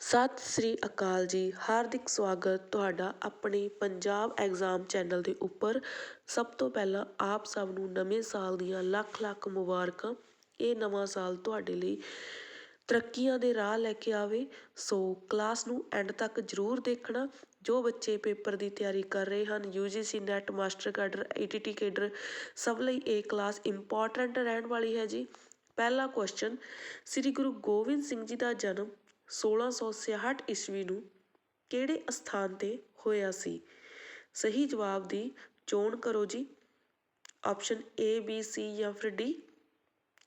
ਸਤਿ ਸ੍ਰੀ ਅਕਾਲ ਜੀ। ਹਾਰਦਿਕ ਸਵਾਗਤ ਤੁਹਾਡਾ ਆਪਣੇ ਪੰਜਾਬ ਐਗਜ਼ਾਮ ਚੈਨਲ ਦੇ ਉੱਪਰ। ਸਭ ਤੋਂ ਪਹਿਲਾਂ ਆਪ ਸਭ ਨੂੰ ਨਵੇਂ ਸਾਲ ਦੀਆਂ ਲੱਖ ਲੱਖ ਮੁਬਾਰਕਾਂ। ਇਹ ਨਵਾਂ ਸਾਲ ਤੁਹਾਡੇ ਲਈ ਤਰੱਕੀਆਂ ਦੇ ਰਾਹ ਲੈ ਕੇ ਆਵੇ। ਸੋ ਕਲਾਸ ਨੂੰ ਐਂਡ ਤੱਕ ਜ਼ਰੂਰ ਦੇਖਣਾ। ਜੋ ਬੱਚੇ ਪੇਪਰ ਦੀ ਤਿਆਰੀ ਕਰ ਰਹੇ ਹਨ UGC NET, master cadre ETT cadre, ਸਭ ਲਈ ਇਹ ਕਲਾਸ ਇੰਪੋਰਟੈਂਟ ਰਹਿਣ ਵਾਲੀ ਹੈ ਜੀ। ਪਹਿਲਾ ਕੁਐਸਚਨ ਸ੍ਰੀ ਗੁਰੂ ਗੋਬਿੰਦ ਸਿੰਘ ਜੀ ਦਾ ਜਨਮ 1666 ਈਸਵੀ ਨੂੰ ਕਿਹੜੇ ਅਸਥਾਨ ਤੇ ਹੋਇਆ ਸੀ? ਸਹੀ ਜਵਾਬ ਦੀ ਚੋਣ ਕਰੋ ਜੀ। ਆਪਸ਼ਨ ਏ ਬੀ ਸੀ ਜਾਂ ਫਿਰ ਡੀ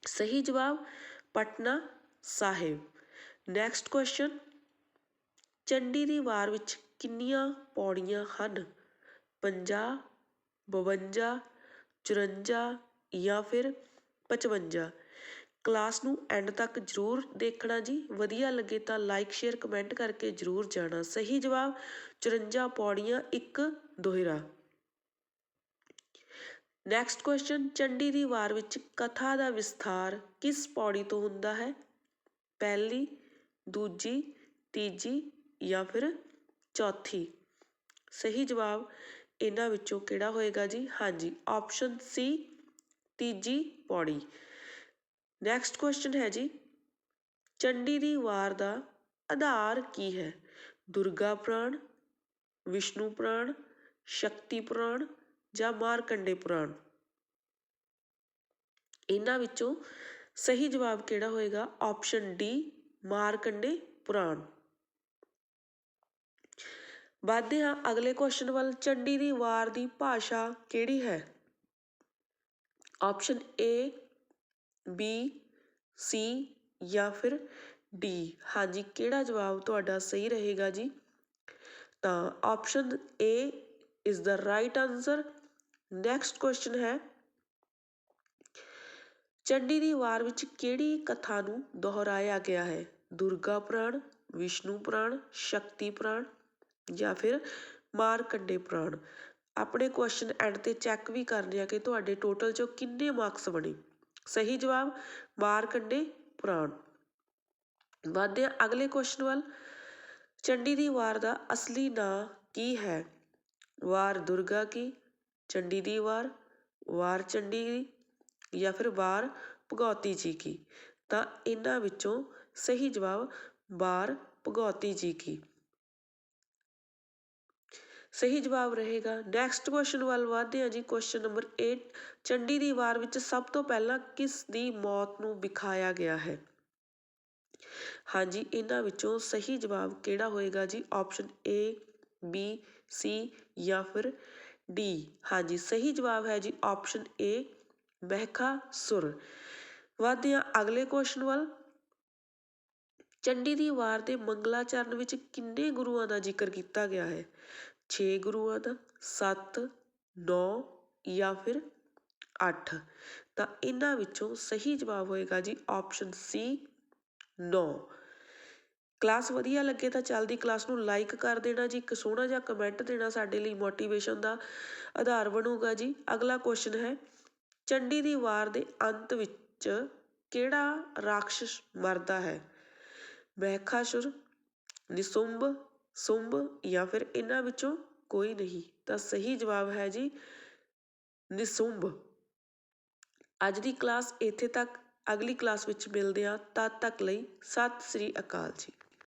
ਸਹੀ ਜਵਾਬ, ਪਟਨਾ ਸਾਹਿਬ। ਨੈਕਸਟ ਕੁਐਸਚਨ ਚੰਡੀ ਦੀ ਵਾਰ ਵਿੱਚ ਕਿੰਨੀਆਂ ਪੌੜੀਆਂ ਹਨ? 50 52 54 ਜਾਂ ਫਿਰ 55 ਕਲਾਸ ਨੂੰ ਐਂਡ ਤੱਕ ਜ਼ਰੂਰ ਦੇਖਣਾ ਜੀ। ਵਧੀਆ ਲੱਗੇ ਤਾਂ ਲਾਈਕ ਸ਼ੇਅਰ ਕਮੈਂਟ ਕਰਕੇ ਜ਼ਰੂਰ ਜਾਣਾ। ਸਹੀ ਜਵਾਬ 54 ਪੌੜੀਆਂ, ਇੱਕ, ਦੋਹਰਾ। ਨੈਕਸਟ ਕੁਐਸਚਨ ਚੰਡੀ ਦੀ ਵਾਰ ਵਿੱਚ ਕਥਾ ਦਾ ਵਿਸਥਾਰ ਕਿਸ ਪੌੜੀ ਤੋਂ ਹੁੰਦਾ ਹੈ? ਪਹਿਲੀ, ਦੂਜੀ, ਤੀਜੀ ਜਾਂ ਫਿਰ ਚੌਥੀ? ਸਹੀ ਜਵਾਬ, ਇਹਨਾਂ ਵਿੱਚੋਂ ਕਿਹੜਾ ਹੋਏਗਾ ਜੀ? ਹਾਂਜੀ ਆਪਸ਼ਨ ਸੀ ਤੀਜੀ ਪੌੜੀ। ਨੈਕਸਟ ਕੁਐਸਚਨ ਹੈ ਜੀ। ਚੰਡੀ ਦੀ ਵਾਰ ਦਾ ਆਧਾਰ ਕੀ ਹੈ? ਦੁਰਗਾ ਪੁਰਾਣ, ਵਿਸ਼ਨੂੰ ਪੁਰਾਣ, ਸ਼ਕਤੀ ਪੁਰਾਣ ਜਾਂ ਮਾਰਕੰਡੇ ਪੁਰਾਣ? ਇਹਨਾਂ ਵਿੱਚੋਂ ਸਹੀ ਜਵਾਬ ਕਿਹੜਾ ਹੋਏਗਾ? Option D Markandeya Purana. ਵੱਧਦੇ ਹਾਂ, ਅਗਲੇ ਕੁਐਸਚਨ ਵੱਲ। ਚੰਡੀ ਦੀ ਵਾਰ ਦੀ ਭਾਸ਼ਾ ਕਿਹੜੀ ਹੈ? ਆਪਸ਼ਨ ਏ ਬੀ ਸੀ ਜਾਂ ਫਿਰ ਡੀ ਹਾਂਜੀ, ਕਿਹੜਾ ਜਵਾਬ ਤੁਹਾਡਾ ਸਹੀ ਰਹੇਗਾ ਜੀ? ਤਾਂ option A is the right answer next question ਹੈ, ਚੰਡੀ ਦੀ ਵਾਰ ਵਿੱਚ ਕਿਹੜੀ ਕਥਾ ਨੂੰ ਦੁਹਰਾਇਆ ਗਿਆ ਹੈ? ਦੁਰਗਾ ਪੁਰਾਣ, ਵਿਸ਼ਨੂੰ ਪੁਰਾਣ, ਸ਼ਕਤੀ ਪੁਰਾਣ ਜਾਂ ਫਿਰ ਮਾਰਕੰਡੇ ਪੁਰਾਣ? ਆਪਣੇ ਕੁਐਸਚਨ ਐਂਡ ਤੇ ਚੈੱਕ ਵੀ ਕਰਨੇ ਆ ਕਿ ਤੁਹਾਡੇ ਟੋਟਲ ਚੋਂ ਕਿੰਨੇ ਮਾਰਕਸ ਬਣੇ? ਸਹੀ ਜਵਾਬ ਮਾਰਕੰਡੇ ਪੁਰਾਣ। ਵਧਦੇ ਹਾਂ ਅਗਲੇ ਕੁਐਸਚਨ ਵੱਲ। ਚੰਡੀ ਦੀ ਵਾਰ ਦਾ ਅਸਲੀ ਨਾਂ ਕੀ ਹੈ? ਵਾਰ ਦੁਰਗਾ ਕੀ, ਚੰਡੀ ਦੀ ਵਾਰ ਵਾਰ ਚੰਡੀ ਦੀ, ਜਾਂ ਫਿਰ ਵਾਰ ਭਗੌਤੀ ਜੀ ਕੀ? ਤਾਂ ਇਹਨਾਂ ਵਿੱਚੋਂ ਸਹੀ ਜਵਾਬ, ਵਾਰ ਭਗੌਤੀ ਜੀ ਕੀ। ਸਹੀ ਜਵਾਬ ਰਹੇਗਾ। ਨੈਕਸਟ ਕੁਐਸਚਨ ਵੱਲ ਵਧਦੇ ਹਾਂ ਜੀ। ਕੁਐਸਚਨ ਨੰਬਰ 8 ਚੰਡੀ ਦੀ ਵਾਰ ਵਿੱਚ ਸਭ ਤੋਂ ਪਹਿਲਾਂ ਕਿਸ ਦੀ ਮੌਤ ਨੂੰ ਵਿਖਾਇਆ ਗਿਆ ਹੈ? ਹਾਂਜੀ, ਇਹਨਾਂ ਵਿੱਚੋਂ ਸਹੀ ਜਵਾਬ ਕਿਹੜਾ ਹੋਏਗਾ ਜੀ? ਆਪਸ਼ਨ ਏ ਬੀ ਸੀ ਜਾਂ ਫਿਰ ਡੀ ਹਾਂਜੀ, ਸਹੀ ਜਵਾਬ ਹੈ ਜੀ ਆਪਸ਼ਨ ਏ ਮਹਿਖਾ ਸੁਰ। ਵਧਦੇ ਹਾਂ ਅਗਲੇ ਕੁਐਸਚਨ ਵੱਲ। ਚੰਡੀ ਦੀ ਵਾਰ ਦੇ ਮੰਗਲਾਚਰਨ ਵਿੱਚ ਕਿੰਨੇ ਗੁਰੂਆਂ ਦਾ ਜ਼ਿਕਰ ਕੀਤਾ ਗਿਆ ਹੈ? ਛੇ ਗੁਰੂਆਂ ਦਾ 7 9 ਜਾਂ ਫਿਰ ਅੱਠ। ਤਾਂ ਇਹਨਾਂ ਵਿੱਚੋਂ ਸਹੀ ਜਵਾਬ ਹੋਏਗਾ ਜੀ ਆਪਸ਼ਨ ਸੀ ਨੌ। ਕਲਾਸ ਵਧੀਆ ਲੱਗੇ ਤਾਂ ਚੱਲਦੀ ਕਲਾਸ ਨੂੰ ਲਾਈਕ ਕਰ ਦੇਣਾ ਜੀ, ਇੱਕ ਸੋਹਣਾ ਜਿਹਾ ਕਮੈਂਟ ਦੇਣਾ ਸਾਡੇ ਲਈ ਮੋਟੀਵੇਸ਼ਨ ਦਾ ਆਧਾਰ ਬਣੂਗਾ ਜੀ। ਅਗਲਾ ਕੁਐਸਚਨ ਹੈ, ਚੰਡੀ ਦੀ ਵਾਰ ਦੇ ਅੰਤ ਵਿੱਚ ਕਿਹੜਾ ਰਾਖਸ਼ ਮਰਦਾ ਹੈ? ਮਹਿਖਾਸੁਰ ਨਿਸੁੰਭ ਸੁੰਭ ਜਾਂ ਫਿਰ ਇਹਨਾਂ ਵਿੱਚੋਂ ਕੋਈ ਨਹੀਂ। ਤਾਂ ਸਹੀ ਜਵਾਬ ਹੈ ਜੀ ਨਿਸੁੰਬ। ਅੱਜ ਦੀ ਕਲਾਸ ਇੱਥੇ ਤੱਕ। ਅਗਲੀ ਕਲਾਸ ਵਿੱਚ ਮਿਲਦੇ ਹਾਂ। ਤਦ ਤੱਕ ਲਈ ਸਤਿ ਸ੍ਰੀ ਅਕਾਲ ਜੀ।